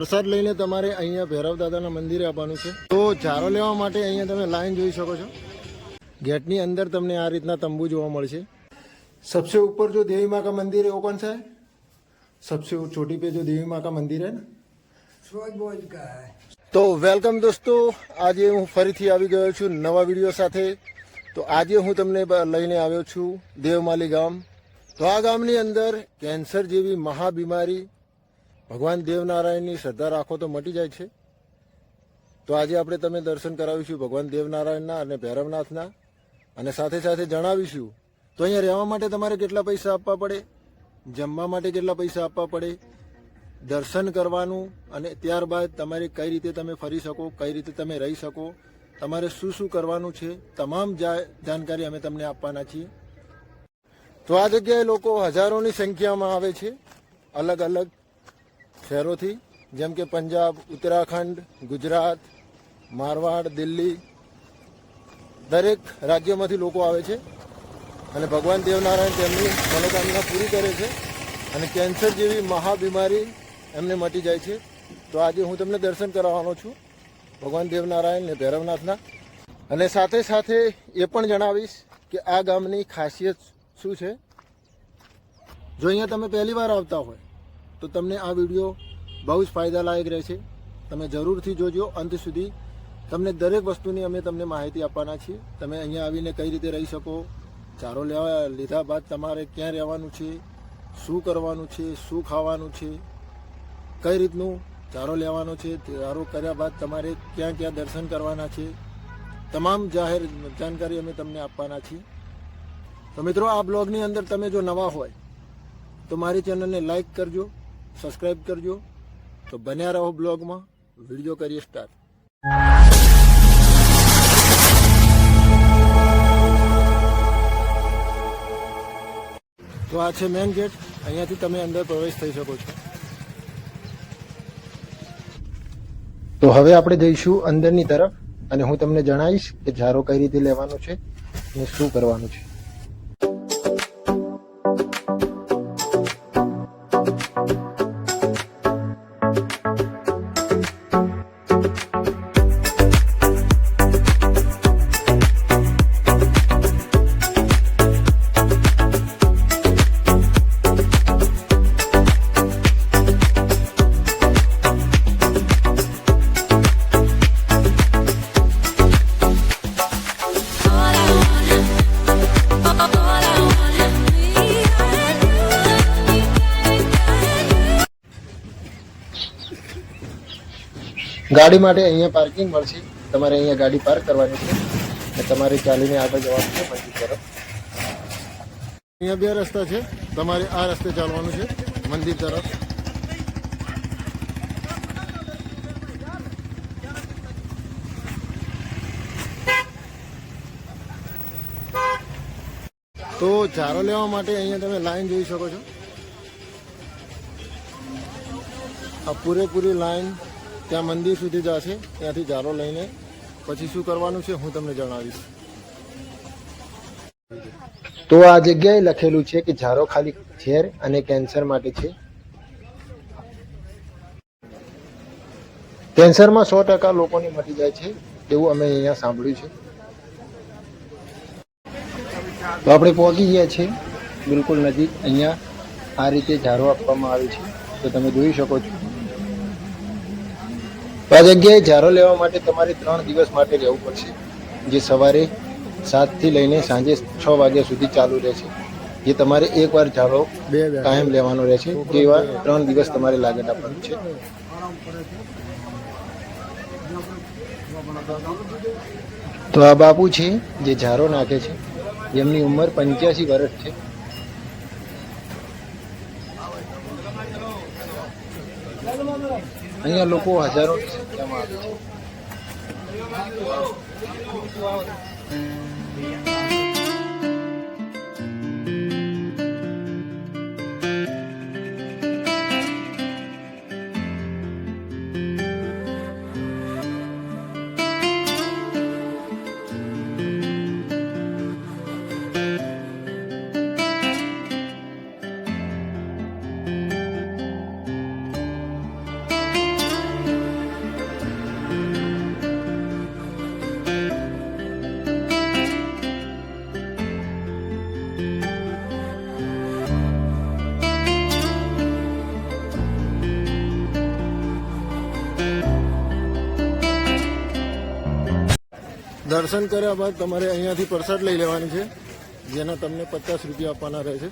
પ્રસાદ લઈને તમારે અહીંયા ભૈરવ દાદાના મંદિરે આવવાનું છે તો ચારો લેવા માટે અહીંયા તમે લાઈન જોઈ શકો છો ગેટની અંદર તમને આ રીતના તંબુ જોવા મળશે सबसे ऊपर जो देवी माँ का मंदिर है वो कौन सा है सबसे चोटी पे जो देवी माँ का मंदिर है ना સ્વયંભોજ का है તો વેલકમ દોસ્તો આજે હું ફરીથી આવી ગયો છું નવા વિડીયો સાથે તો આજે હું તમને બ- લઈને આવ્યો છું દેવમાલી ગામ તો આ ગામની અંદર કેન્સર જેવી મહાબીમારી ભગવાન દેવનારાયણની શ્રદ્ધા રાખો તો મટી જાય છે. તો આજે આપણે તમે દર્શન કરાવીશું ભગવાન દેવનારાયણના અને ભૈરવનાથના. અને સાથે સાથે જણાવીશું, તો અહીંયા રહેવા માટે તમારે કેટલા પૈસા આપવા પડે? જમવા માટે કેટલા પૈસા આપવા પડે? દર્શન કરવાનું અને ત્યારબાદ તમારે કઈ રીતે તમે ફરી શકો, કઈ રીતે તમે રહી શકો, તમારે શું શું કરવાનું છે, તમામ જાણકારી અમે તમને આપવાના છીએ. તો આ જગ્યાએ લોકો હજારોની સંખ્યામાં આવે છે, અલગ અલગ. શહેરોથી, જેમ કે પંજાબ, ઉત્તરાખંડ, ગુજરાત, મારવાડ, દિલ્હી, દરેક રાજ્યમાંથી લોકો આવે છે. અને ભગવાન દેવનારાયણ તેમની મનોકામના પૂરી કરે છે અને કેન્સર જેવી મહાબીમારી એમને મટી જાય છે. તો આજે હું તમને દર્શન કરાવવાનો છું ભગવાન દેવનારાયણ ને ભૈરવનાથના. અને સાથે સાથે એ પણ જણાવીશ કે આ ગામની ખાસિયત શું છે. જો અહીંયા તમે પહેલી વાર આવતા હોય તો તમને આ વીડિયો બહુ જ ફાયદાલાયક રહેશે. તમે જરૂરથી જોજો અંત સુધી. તમને દરેક વસ્તુની અમે તમને માહિતી આપવાના છીએ. તમે અહીંયા આવીને કઈ રીતે રહી શકો, ચારો લેવા લીધા બાદ તમારે ક્યાં રહેવાનું છે, શું કરવાનું છે, શું ખાવાનું છે, કઈ રીતનું ચારો લેવાનો છે, ચારો કર્યા બાદ તમારે ક્યાં ક્યાં દર્શન કરવાના છે, તમામ જાહેર જાણકારી અમે તમને આપવાના છીએ. તો મિત્રો, આ બ્લોગની અંદર તમે જો નવા હોય, તો મારી ચેનલને લાઈક કરજો. સબસ્ક્રાઈબ કરજો. તો બન્યા રહો બ્લોગમાં. વીડિયો કરીએ સ્ટાર્ટ તો આ છે મેન ગેટ અહીંયાથી તમે અંદર પ્રવેશ થઈ શકો છો. તો હવે આપણે જઈશું અંદરની તરફ અને હું તમને જણાવીશ કે ઝારો કઈ રીતે લેવાનો છે અને શું કરવાનું છે. ગાડી માટે અહીંયા પાર્કિંગ મળશે. તમારે અહીંયા ગાડી પાર્ક કરવાની છે. અને તમારે ચાલીને આગળ જવાનું છે. મંદિર તરફ. અહીંયા બે રસ્તા છે. તમારે આ રસ્તે ચાલવાનું છે. મંદિર તરફ. તો ચારો લેવા માટે અહીંયા તમે લાઈન જોઈ શકો છો. આ પૂરેપૂરી લાઈન ત્યાં મંદિર સુધી જશે, ત્યાંથી જારો લઈને પછી શું કરવાનું છે હું તમને જણાવીશ. તો આ જગ્યાએ લખેલું છે કે ઝારો ખાલી ઝેર અને કેન્સર માટે છે. કેન્સરમાં સો ટકા લોકોની મટી જાય છે એવું અમે અહીંયા સાંભળ્યું છે. તો આપણે પહોંચી ગયા છીએ બિલકુલ નજીક. અહીંયા આ રીતે ઝારો આપવામાં આવે છે. તો તમે જોઈ શકો છો. તો આ જગ્યાએ ઝારો લેવા માટે તમારે ત્રણ દિવસ માટે રહેવું પડશે જે સવારે સાતથી લઈને સાંજે છ વાગ્યા સુધી ચાલુ રહેશે. જે તમારે એકવાર ઝારો કાયમ લેવાનો રહેશે જેવા ત્રણ દિવસ તમારે લાગત આપવાનું છે. તો આ બાપુ છે જે ઝારો નાખે છે. જેમની ઉંમર પંચ્યાસી વર્ષ છે. અહીંયા લોકો હજારો સંખ્યામાં આવે છે. દર્શન કર્યા બાદ તમારે અહીંયાથી પ્રસાદ લઈ લેવાની છે, જેના તમને પચાસ રૂપિયા આપવાના રહે છે.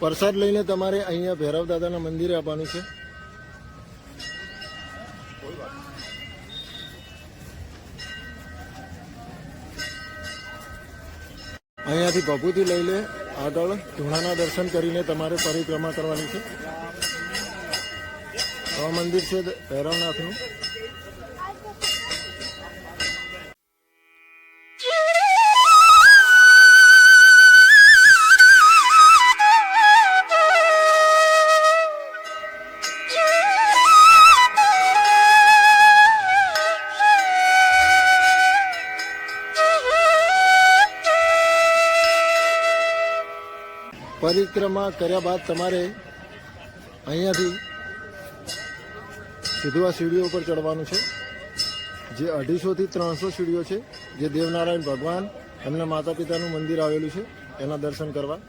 પ્રસાદ લઈને તમારે અહીંયા ભૈરવ દાદાના મંદિરે આપવાનું છે. અહીંયાથી ભભૂતિ લઈ લે, આગળ ધૂણાના દર્શન કરીને તમારે પરિક્રમા કરવાની છે. આ મંદિર છે ભૈરવનાથનું. પરિક્રમા કર્યા બાદ તમારે અહીંયાથી સીધું આ સીડીઓ ઉપર ચડવાનું છે. જે અઢીસોથી ત્રણસો સીડીઓ છે, જે દેવનારાયણ ભગવાન એમના માતા પિતાનું મંદિર આવેલું છે, એના દર્શન કરવા.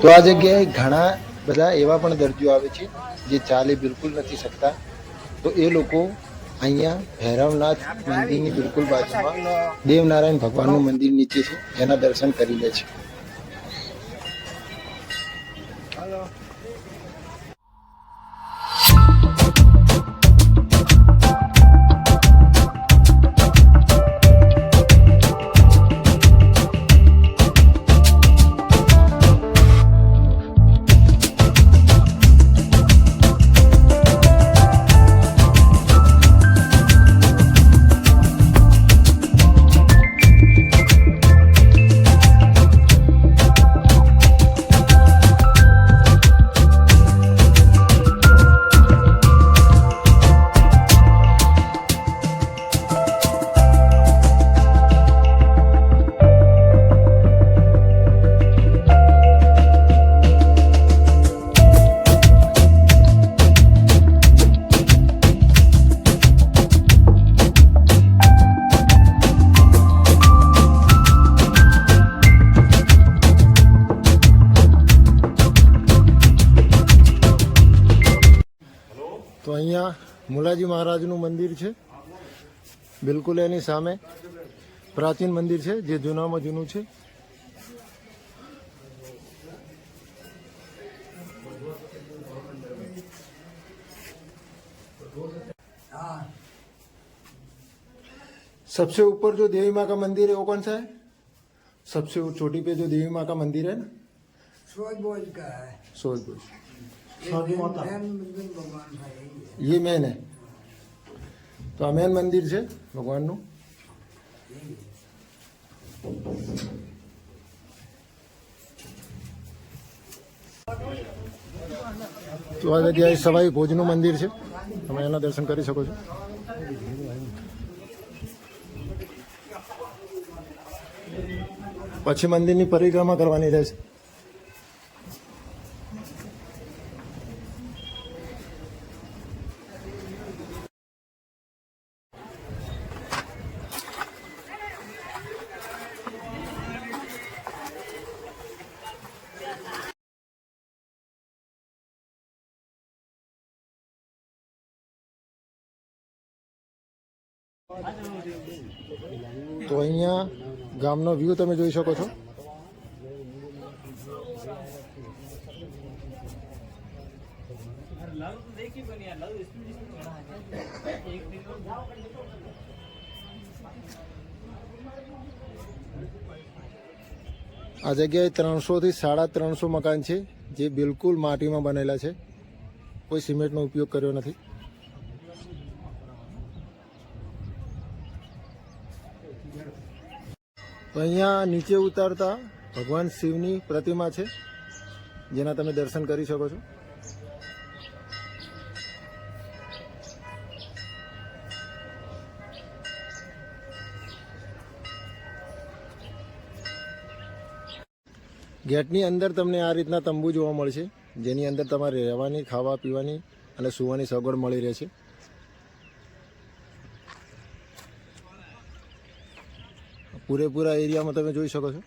તો આ જગ્યાએ ઘણા બધા એવા પણ દર્દીઓ આવે છે, જે ચાલી બિલકુલ નથી શકતા. તો એ લોકો અહીંયા ભૈરવનાથ મંદિરની બિલકુલ બાજુમાં દેવનારાયણ ભગવાનનું મંદિર નીચે છે, એના દર્શન કરી લે છે. મુલાજી મહારાજનું મંદિર છે બિલકુલ એની સામે પ્રાચીન મંદિર છે જે જૂનામાં જૂનું છે हाँ सबसे ऊपर जो देवी माँ का मंदिर है वो कौन सा है सबसे चोटी पे जो देवी माँ का मंदिर है ना सोच बोझ का है सोजपुर ये मैन- मैन मंदिर भगवान का है ये। मेन હે તો આ મેન મંદિર છે ભગવાનનું? તો આ જગ્યાએ સવાઈ ભોજનું મંદિર છે, તમે એના દર્શન કરી શકો છો. પછી મંદિરની પરિક્રમા કરવાની રહેશે. તો અહીંયા ગામનો વ્યૂ તમે જોઈ શકો છો. આ જગ્યાએ ત્રણસોથી સાડા ત્રણસો મકાન છે, જે બિલકુલ માટીમાં બનેલા છે. કોઈ સિમેન્ટનો ઉપયોગ કર્યો નથી. અહીંયા નીચે ઉતારતા ભગવાન શિવની પ્રતિમા છે, જેના તમે દર્શન કરી શકો છો. ગેટની અંદર તમને આ રીતના તંબુ જોવા મળશે, જેની અંદર તમારે રહેવાની ખાવા પીવાની અને સુવાની સગવડ મળી રહેશે. પૂરેપૂરા એરિયામાં તમે જોઈ શકો છો.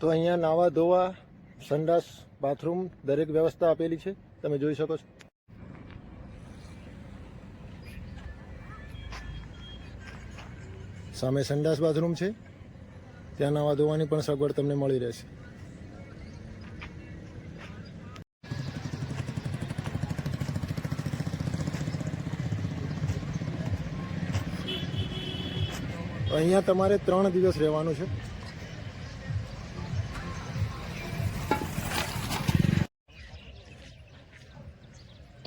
તો અહીંયા નાવા ધોવા, સંડાસ, બાથરૂમ દરેક વ્યવસ્થા આપેલી છે. તમે જોઈ શકો છો. સામે સંડાસ બાથરૂમ છે. ત્યાં નાવા ધોવાની પણ સગવડ તમને મળી રહેશે. અહીંયા તમારે ત્રણ દિવસ રહેવાનું છે.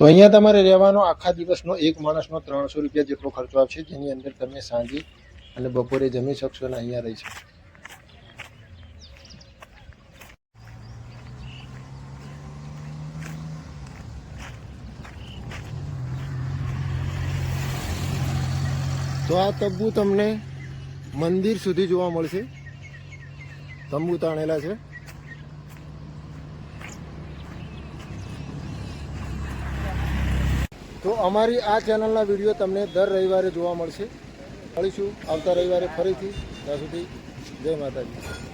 તો અહીંયા તમારે રહેવાનો આખા દિવસનો એક માણસનો ત્રણસો રૂપિયા જેટલો ખર્ચો આવશે, જેની અંદર તમે સાંજે અને બપોરે જમી શકશો અને અહીંયા રહી શકશો. તો આ તબ્બુ તમને મંદિર સુધી જોવા મળશે. તંબુ તાણેલા છે. તો અમારી આ ચેનલના વીડિયો તમને દર રવિવારે જોવા મળશે. મળીશું આવતા રવિવારે ફરીથી. ત્યાં સુધી જય માતાજી.